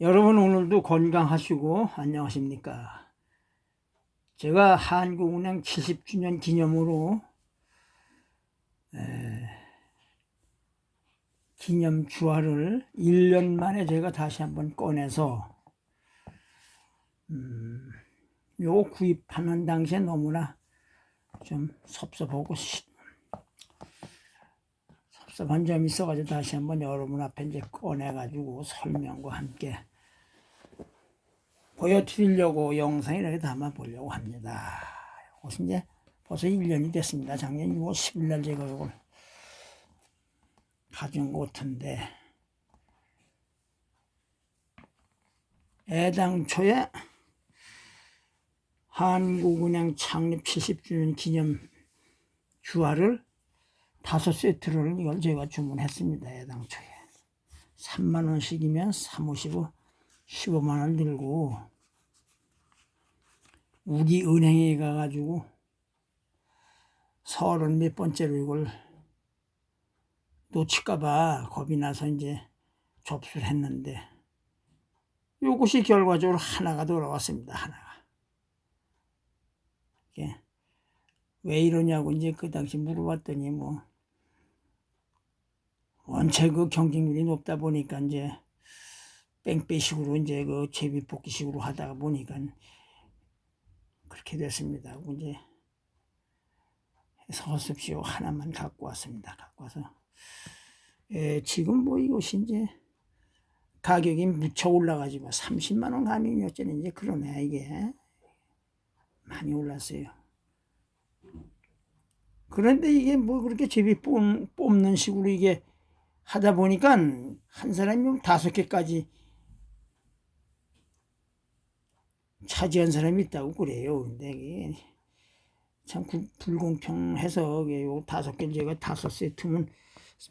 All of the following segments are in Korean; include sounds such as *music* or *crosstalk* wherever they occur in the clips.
여러분 오늘도 건강하시고 안녕하십니까? 제가 한국은행 70주년 기념으로 에, 기념 주화를 1년 만에 제가 다시 한번 꺼내서 음, 요 구입하는 당시에 너무나 좀 섭섭하고 시- 섭섭한 점이 있어가지고 다시 한번 여러분 앞에 이제 꺼내가지고 설명과 함께 보여드리려고 영상에 이렇게 담아보려고 합니다. 이것은 이제 벌써 1년이 됐습니다. 작년 6월 10일 날 제가 이걸 가져온 것 같은데 애당초에 한국은행 창립 70주년 기념 주화를 다섯 세트를 이걸 제가 주문했습니다. 애당초에 3만 원씩이면 3, 5, 15만 원 들고 우리 은행에 가가지고 서른 몇 번째로 이걸 놓칠까봐 겁이 나서 이제 접수를 했는데 요것이 결과적으로 하나가 돌아왔습니다. 하나가. 이게 왜 이러냐고 이제 그 당시 물어봤더니 뭐 원체 그 경쟁률이 높다 보니까 이제 뺑빼식으로 이제 그 제비뽑기식으로 하다가 보니까 그렇게 됐습니다. 이제 서습시오 하나만 갖고 왔습니다. 갖고 와서 에, 지금 뭐 이것이 이제 가격이 무척 올라가지고 30만 원 어쩌니 이제 그러네 이게 많이 올랐어요. 그런데 이게 뭐 그렇게 제비 뽑, 뽑는 식으로 이게 하다 보니까 한 사람이 다섯 개까지 차지한 사람이 있다고 그래요. 근데 이게 참 구- 불공평해서 다섯 개 제가 다섯 세트면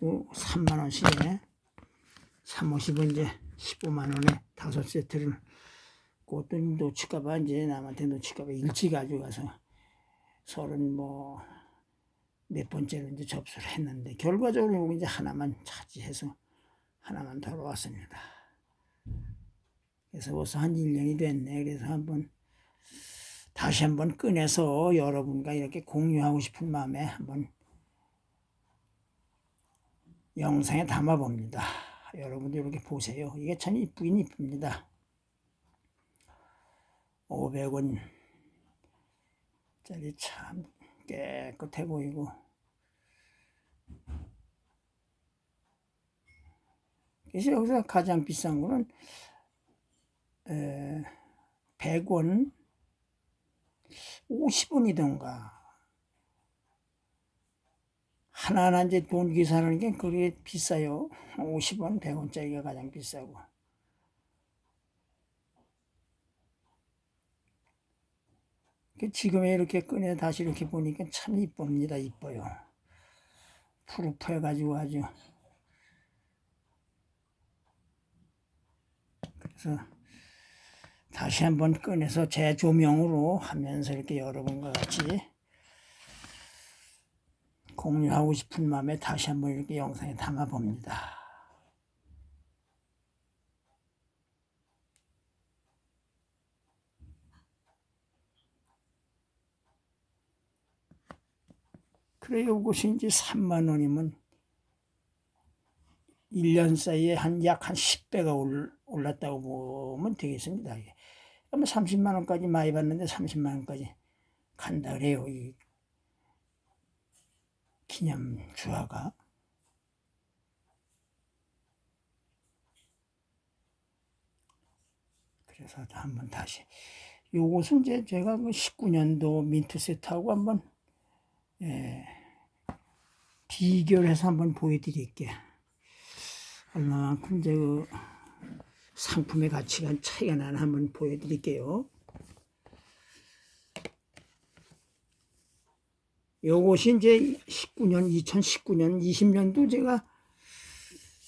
뭐 3만 원씩에 3, 50원 이제 15만 원에 다섯 세트를 그것도 놓칠까봐 이제 남한테 놓칠까봐 일찍 가져가서 서른 뭐 몇 번째로 이제 접수를 했는데 결과적으로 이제 하나만 차지해서 하나만 돌아왔습니다. 그래서 벌써 한 1년이 됐네. 그래서 한번 다시 한번 꺼내서 여러분과 이렇게 공유하고 싶은 마음에 한번 영상에 담아 봅니다. 여러분들 이렇게 보세요. 이게 참 이쁘긴 이쁩니다. 500원 짜리 참 깨끗해 보이고 그래서 여기서 가장 비싼 거는 에, 100원 50원이던가? 하나하나 이제 돈 계산하는 게 그게 비싸요. 50원 100원짜리가 가장 비싸고. 그 지금에 이렇게 꺼내 다시 이렇게 보니까 참 이쁩니다 이뻐요. 푸릇푸해가지고 아주. 그래서 다시 한번 꺼내서 제 조명으로 하면서 이렇게 여러분과 같이 공유하고 싶은 마음에 다시 한번 이렇게 영상에 담아 봅니다. 그래 요것이 이제 3만 원이면 1년 사이에 한 약한 10배가 올랐다고 보면 되겠습니다. 이게. 그러면 30만 원까지 많이 받는데 30만 원까지 간다 그래요. 이 기념 주화가. 그래서 한번 다시 요것은 이제 제가 그 19년도 민트 세트하고 한번 예, 비교를 해서 한번 보여드릴게요. 얼마만큼 이제 그 상품의 가치가 차이가 나나 한번 보여드릴게요. 요것이 이제 19년, 2019년, 20년도 제가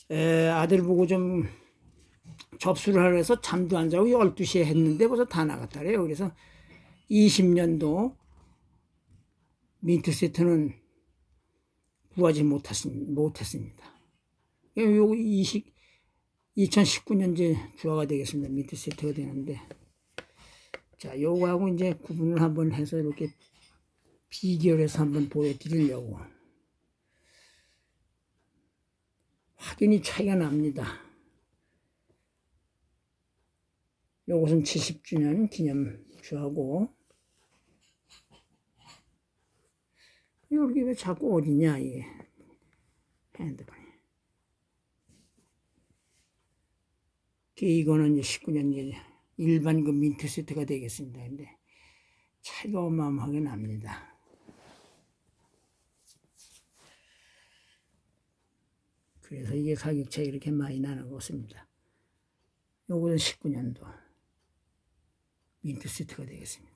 에, 아들 보고 좀 접수를 하려 해서 잠도 안 자고 12시에 했는데 벌써 다 나갔다 그래요. 그래서 20년도 민트 세트는 구하지 못했습니다. 못했습니다. 요 20, 2019년 이제 주화가 되겠습니다. 민트 세트가 되는데. 자, 요거하고 이제 구분을 한번 해서 이렇게 비교를 해서 한번 보여드리려고. 확연히 차이가 납니다. 요것은 70주년 기념 주하고 여기 왜 자꾸 어디냐 이게 핸드폰이 이거는 이제 19년 이제 일반 그 민트 세트가 되겠습니다. 근데 차이가 어마어마하게 납니다. 그래서 이게 가격 차이 이렇게 많이 나는 것입니다. 요거는 19년도 민트 세트가 되겠습니다.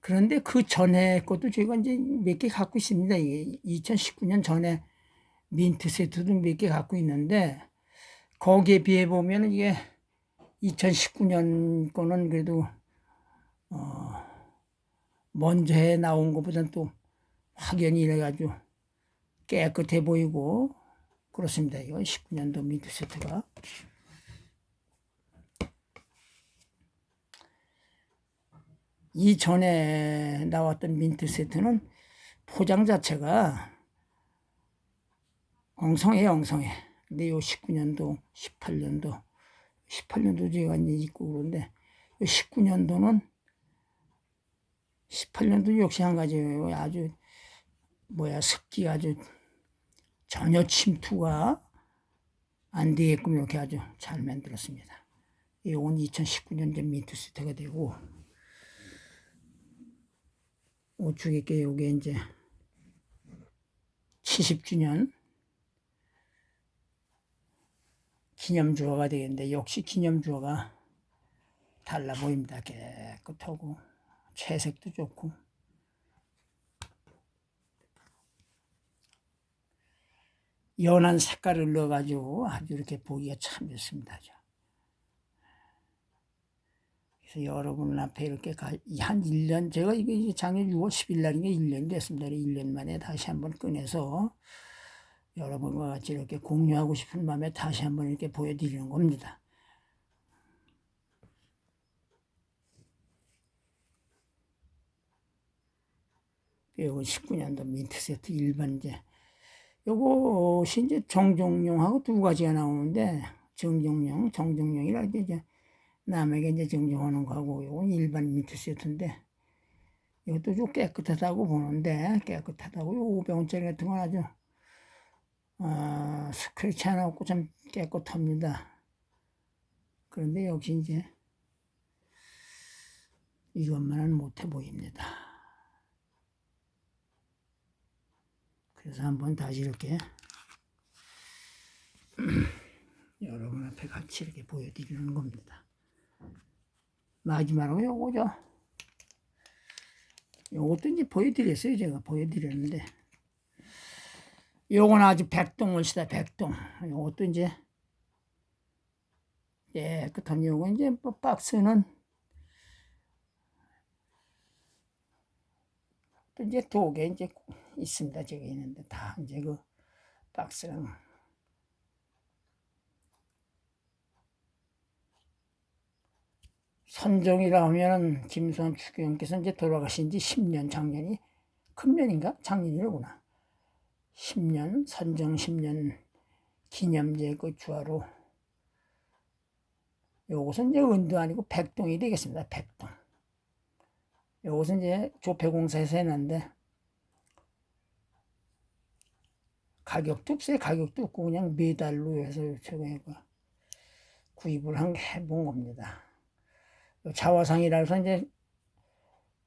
그런데 그 전에 것도 제가 이제 몇 개 갖고 있습니다. 이게 2019년 전에 민트 세트도 몇 개 갖고 있는데 거기에 비해 보면 이게 2019년 거는 그래도 어 먼저 해 나온 것보다는 또 확연히 이래가지고 깨끗해 보이고 그렇습니다. 이건 19년도 민트 세트가 이 전에 나왔던 민트 세트는 포장 자체가 엉성해 엉성해. 근데 요 19년도, 18년도, 18년도 제가 이제 있고 그런데 요 19년도는 18년도 역시 한 가지예요. 아주 뭐야 습기 아주 전혀 침투가 안 되게끔 이렇게 아주 잘 만들었습니다. 이건 2019년 전 민트 세트가 되고 우측에 요게 이제 70주년 기념주화가 되겠는데 역시 기념주화가 달라 보입니다. 깨끗하고 채색도 좋고 연한 색깔을 넣어가지고 아주 이렇게 보기가 참 좋습니다. 그래서 여러분 앞에 이렇게 가, 한 1년, 제가 이게 작년 6월 10일 날인가 1년이 됐습니다. 1년 만에 다시 한번 꺼내서 여러분과 같이 이렇게 공유하고 싶은 마음에 다시 한번 이렇게 보여드리는 겁니다. 요거 19년도 민트 세트 일반제. 요것이 이제 정종용하고 두 가지가 나오는데, 정종용, 정종용이라 이제 남에게 이제 정정하는 거하고 요건 일반 민트 세트인데 이것도 좀 깨끗하다고 보는데 깨끗하다고 요 500원짜리 같은 건 아주 어, 스크래치 하나 없고 참 깨끗합니다. 그런데 역시 이제 이것만은 못해 보입니다. 그래서 한번 다시 이렇게 *clears throat* 여러분 앞에 같이 이렇게 보여드리는 겁니다. 마지막으로 요거죠. 요것도 이제 보여드렸어요. 제가 보여드렸는데. 요건 아주 백동을시다 백동. 요것도 이제 깨끗한 요거 이제 뭐 박스는 또 이제 두 개 이제 있습니다. 저기 있는데 다 이제 그 박스랑 선종이라 하면 김수환 추기경께서 이제 돌아가신 지 10년 작년이 큰년인가 작년이로구나 10년 선정 10년 기념제 그 주화로 요것은 이제 은도 아니고 백동이 되겠습니다. 백동. 요것은 이제 조폐공사에서 해놨는데 가격도 없어요. 가격도 없고 그냥 매달로 해서 제가 구입을 한게 해본 겁니다. 자화상이라서 이제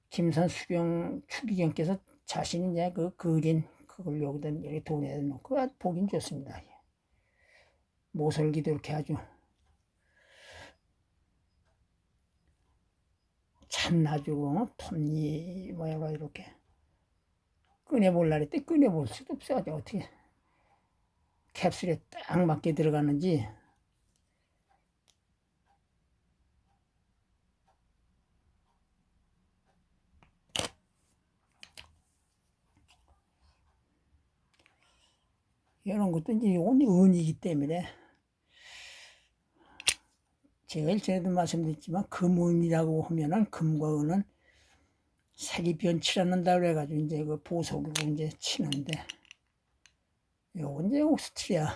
김선 수경 추기경께서 자신이 이제 그 그린 그걸 여기다 이렇게 돈에 놓고 보긴 좋습니다. 모설기도 이렇게 아주 참나주고 톱니 뭐야 이렇게 꺼내볼라 그랬더니 꺼내볼 수도 없어 어떻게 캡슐에 딱 맞게 들어가는지 것도 이제 은이기 때문에 제가 일전에도 말씀드렸지만 금은이라고 하면은 금과 은은 색이 변치 않는다 그래가지고 이제 그 보석으로 이제 치는데 요건 이제 오스트리아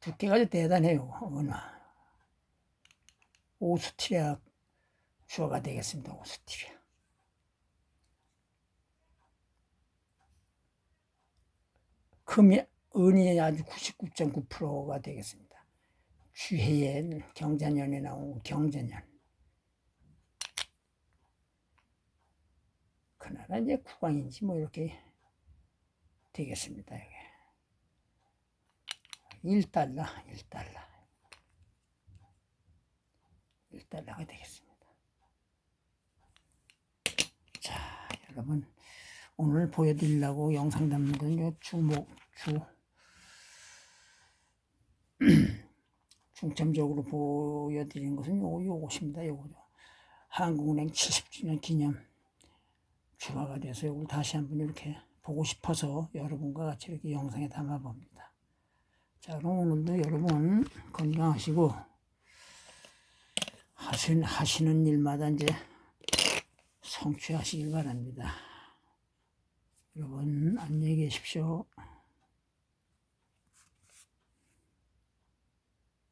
두께가 아주 대단해요 은화 오스트리아 주어가 되겠습니다 오스트리아 금이 은이 아주 99.9%가 되겠습니다 주해의 경자년에 나온 경자년 그나라 이제 국왕인지 뭐 이렇게 되겠습니다. 이게 1달러, 1달러. 1달러가 되겠습니다. 자, 여러분 오늘 보여드리려고 영상 담는 건요 주목 주 *clears throat* 중점적으로 보여드리는 것은 요거 요것입니다. 요거죠. 한국은행 70주년 기념 주화가 돼서 이걸 다시 한번 이렇게 보고 싶어서 여러분과 같이 이렇게 영상에 담아 봅니다. 자, 그럼 오늘도 여러분 건강하시고 하신, 하시는 일마다 이제 성취하시길 바랍니다. 여러분 안녕히 계십시오.